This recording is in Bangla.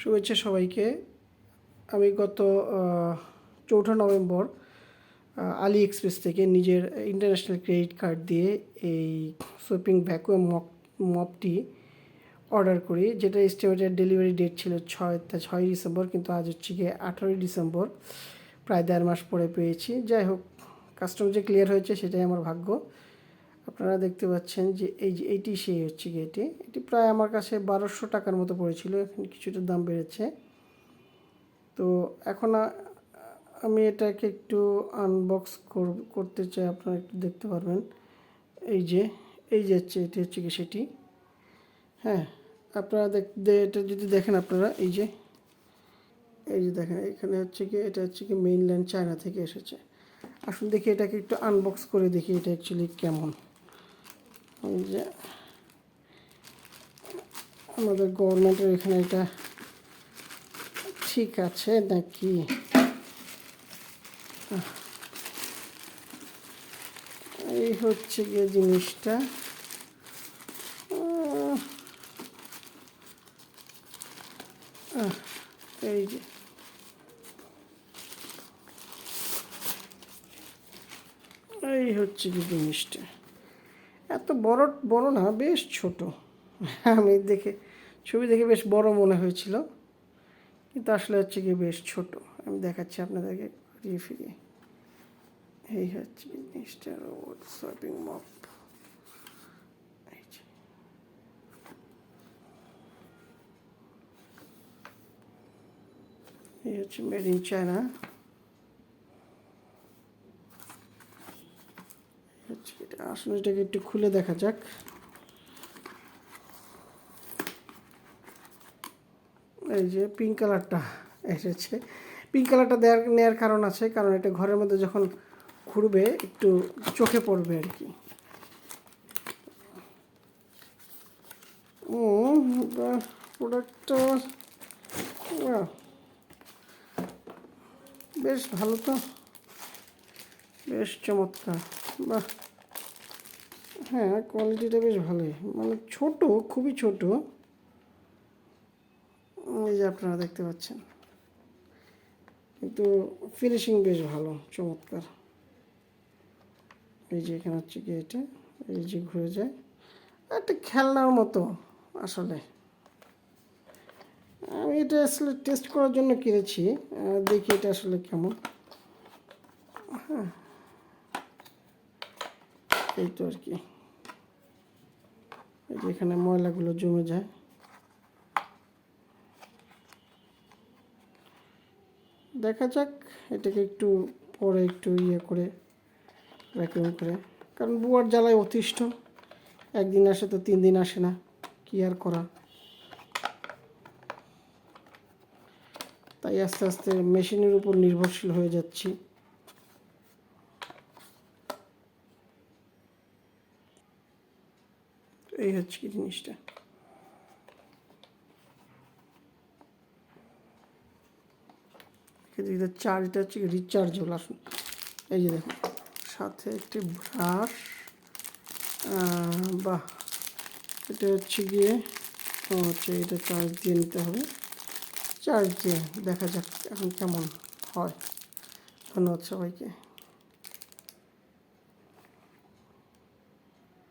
শুভেচ্ছা সবাইকে। আমি গত চৌঠা নভেম্বর আলি এক্সপ্রেস থেকে নিজের ইন্টারন্যাশনাল ক্রেডিট কার্ড দিয়ে এই সুইপিং ভ্যাকুয়াম মপ মপটি অর্ডার করি, যেটা এস্টিমেটেড ডেলিভারি ডেট ছিল ছয়, তা ছয় ডিসেম্বর, কিন্তু আজ হচ্ছে গিয়ে আঠারোই ডিসেম্বর, প্রায় দেড় মাস পরে পেয়েছি। যাই হোক কাস্টম যে ক্লিয়ার হয়েছে সেটাই আমার ভাগ্য। আপনারা দেখতে পাচ্ছেন যে এই যে এইটি সেই হচ্ছে গিয়ে এটি এটি প্রায় আমার কাছে বারোশো টাকার মতো পড়েছিল, এখন কিছুটা দাম বেড়েছে। তো এখন আমি এটাকে একটু আনবক্স করতে চাই, আপনারা একটু দেখতে পারবেন। এই যে এই যে হচ্ছে, এটি হচ্ছে কি সেটি। হ্যাঁ আপনারা দেখ, দে- এটা যদি দেখেন আপনারা, এই যে এই যে দেখেন, এখানে হচ্ছে কি এটা হচ্ছে কি মেইনল্যান্ড চায়না থেকে এসেছে। আসুন দেখি এটাকে একটু আনবক্স করে দেখি, এটা অ্যাকচুয়ালি কেমন। যে আমাদের গভর্নমেন্টের এখানে এটা ঠিক আছে নাকি? এই হচ্ছে গিয়ে জিনিসটা। এই যে। এই হচ্ছে কি জিনিসটা। এত বড় বড় না, বেশ ছোট। আমি দেখে, ছবি দেখে বেশ বড় মনে হয়েছিল। কিন্তু আসলে হচ্ছে কি বেশ ছোট। আমি দেখাচ্ছি আপনাদেরকে ঘুরিয়ে ফিরিয়ে। এই হচ্ছে রোড শপিং মপ এই এই হচ্ছে মেড ইন চায়না হচ্ছে আসলে এটাকে একটু খুলে দেখা যাক। এই যে পিঙ্ক কালারটা এসেছে। পিঙ্ক কালারটা দেওয়ার নেওয়ার কারণ আছে, কারণ এটা ঘরের মধ্যে যখন ঘুরবে একটু চোখে পড়বে আর কি। প্রোডাক্টটা বেশ ভালো তো। বেশ চমৎকার, বাহ। হ্যাঁ কোয়ালিটিটা বেশ ভালোই। মানে ছোট, খুবই ছোট। এই যে আপনারা দেখতে পাচ্ছেন। কিন্তু ফিনিশিং বেশ ভালো, চমৎকার। এই যে এখানে হচ্ছে কি এটা, এই যে ঘুরে যায়। একটা খেলনার মতো আসলে। আমি এটা আসলে টেস্ট করার জন্য কিনেছি দেখি এটা আসলে কেমন। হ্যাঁ। এই তো আর কি। এখানে ময়লাগুলো জমে যায়। দেখা যাক, এটাকে একটু পরে একটু ইয়ে করে ভ্যাকুয়াম করে। কারণ বুয়ার জ্বালায় অতিষ্ঠ। একদিন আসে তো তিন দিন আসে না। কি আর করা? তাই আস্তে আস্তে মেশিনের উপর নির্ভরশীল হয়ে যাচ্ছি। এই হচ্ছে কি জিনিসটা এদিকে চার এটা হচ্ছে রিচার্জেবল আসুন এই যে দেখুন সাথে একটি ব্রাশ বাহ এটা হচ্ছে গিয়ে হচ্ছে এটা চার্জ দিয়ে নিতে হবে চার্জ দিয়ে দেখা যাক এখন কেমন হয় ধন্যবাদ সবাইকে